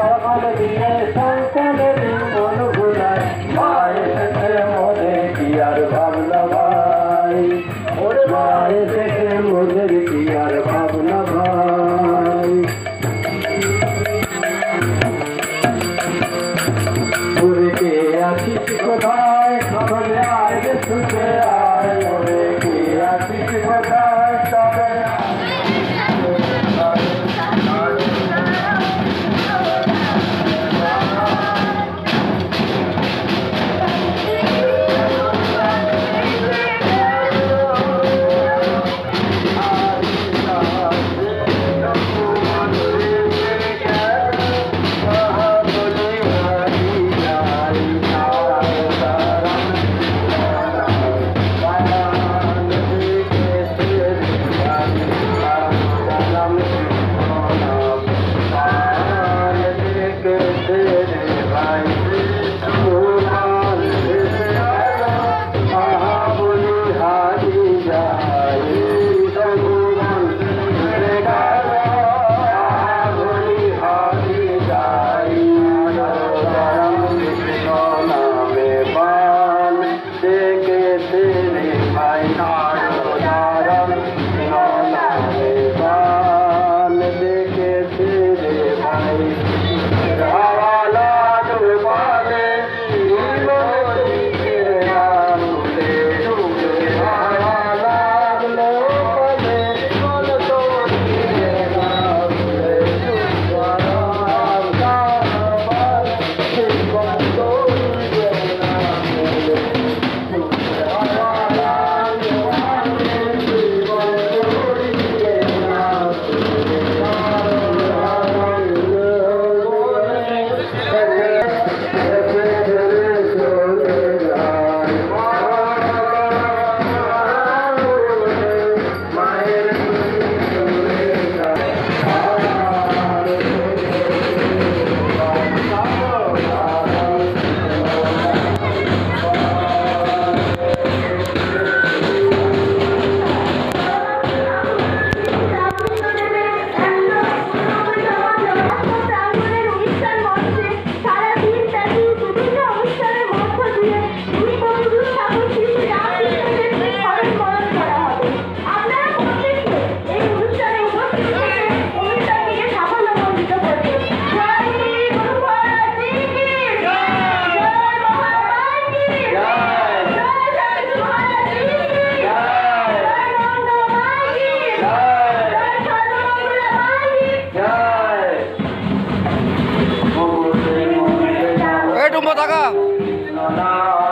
সকল দিনে সন্তানের মন ভোলায় মায়ের থেকে মনে কি আর ভাবনা ভাই ওরে মায়ের থেকে মনের কি আর ভাবনা ভাই ঘুরে আসিস কোথায়?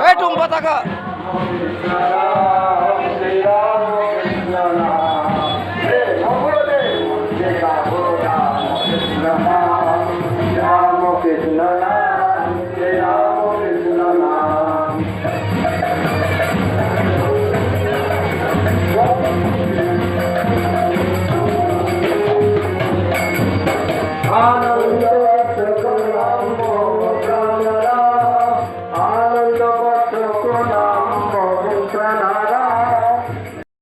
এই টুম্পা থাকা।